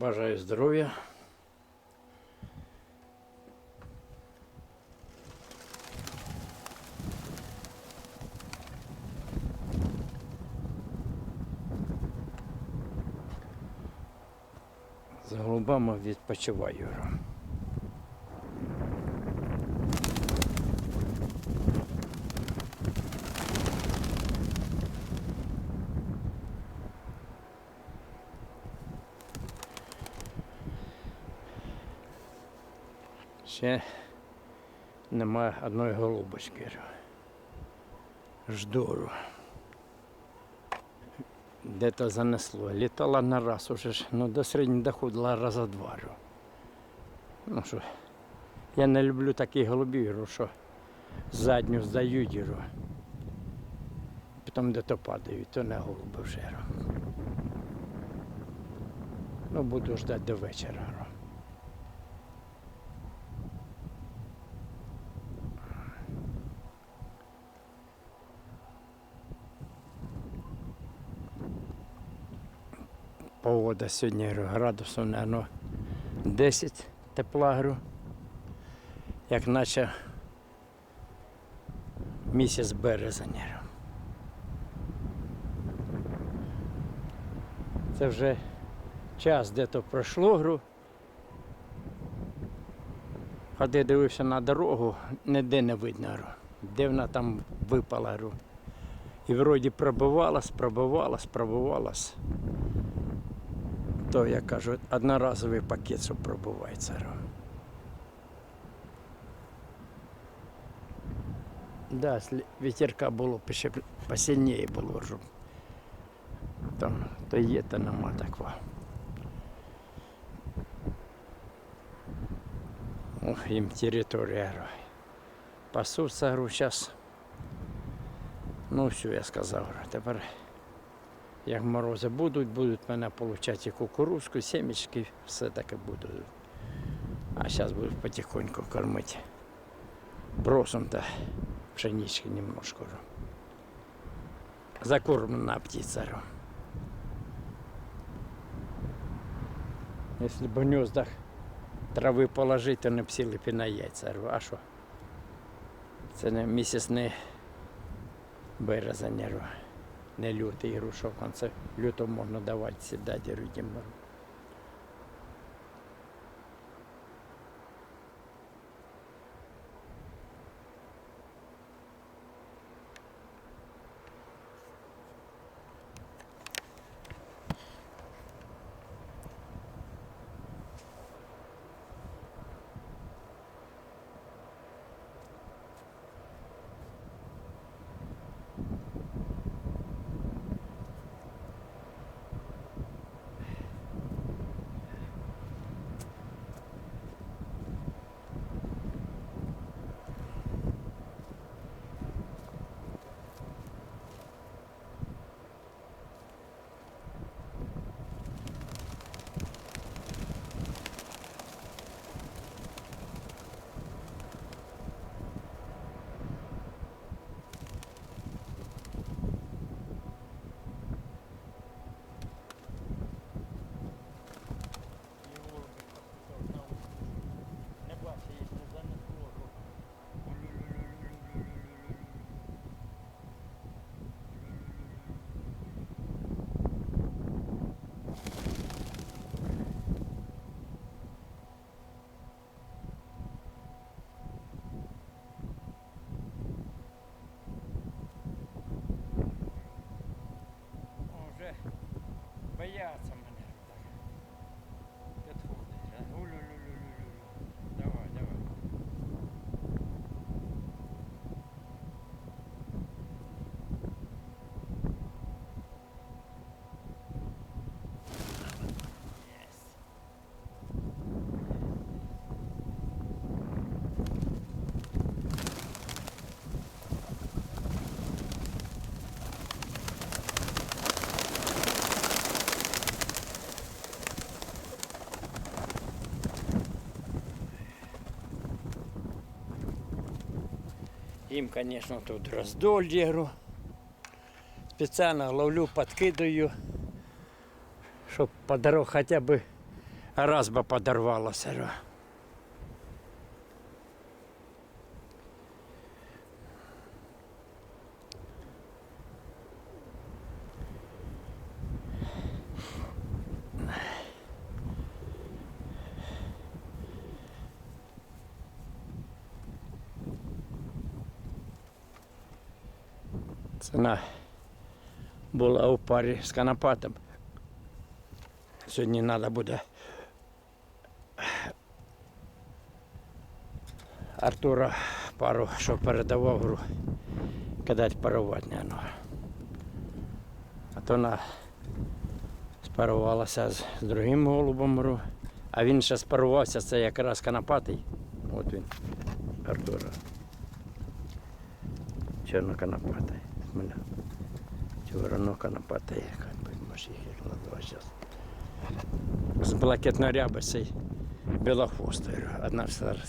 Бажаю здоров'я. За голубами відпочиваю. Ще немає одної голубочки. Ждуру. Де-то занесло. Літала на раз уже ж, ну до середньо доходила раза два. Ну що, я не люблю таких голубів, рю, що задню здають, рю. потім де-то падають, то не голуби вже. Ну, буду ждати до вечора. Рю. Погода сьогодні градусів, наверное, 10 тепла. говорю. Як наче місяць березень. Це вже час де-то пройшло. говорю. Ходи дивився на дорогу, ніде не видно. говорю. Де вона там випала. говорю. І вроді пробивалась, пробивалась, пробивалась то я кажу, одноразовий пакет, що пробувається. Да, сли- ветерка було б ще посильніше було, щоб там то є, то нема такого. Ох, їм територія. говорю. Пасуться, говорю, зараз. Ну, все, я сказав, говорю, тепер Як морози будуть, будуть мене получати кукурузку, сімечки, все таке буду. А зараз буду потихоньку кормити. Бросом та пшенички немножко. Закормлена птиця. Якщо б в гнездах трави положити, то не б б і на яйця. А що? Це не місяць не березень. Не лютий грушок, а це лютом можна давати сідати людям. Їм, звісно, тут роздоль діру. Спеціально ловлю, підкидаю, щоб по дорогу хоча б Раз би подорвалося. Ціна була у парі з канапатом. Сьогодні треба буде Артура пару, що передавав гру, кидати парувати не ну. А то вона спарувалася з, з другим голубом гру. А він ще спарувався, це якраз канапатий. От він, Артура. Чорноканапатий. Мене. Чорноканапатий, як може їх як назвати зараз. З блакитно-рябисий білохвостою, одна всер-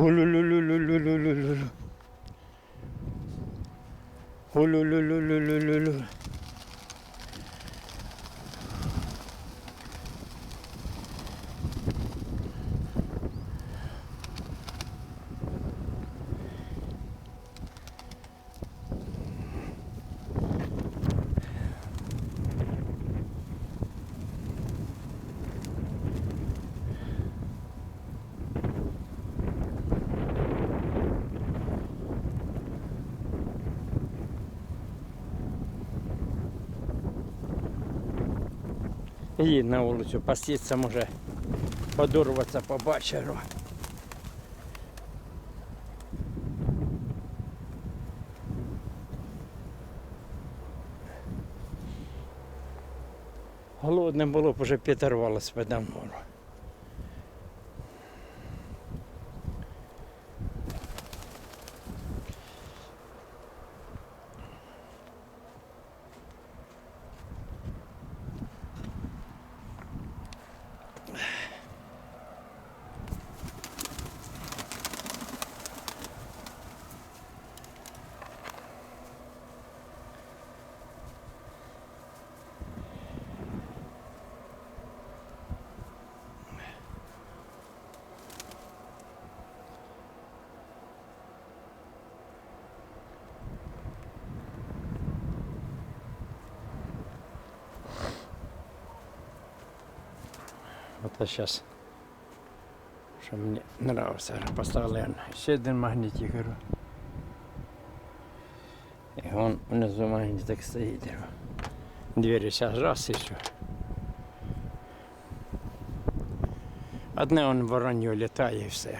Hulululululululul. Hululululululul. Їдь на вулицю, пасіться може подурватися по бачеру. Голодне було б вже підірвалося б Ото зараз. Що мені нравиться. Поставили ще один магнітик. І вон внизу магнітик стоїть. Двері зараз раз і все. Одне он воронью літає і все.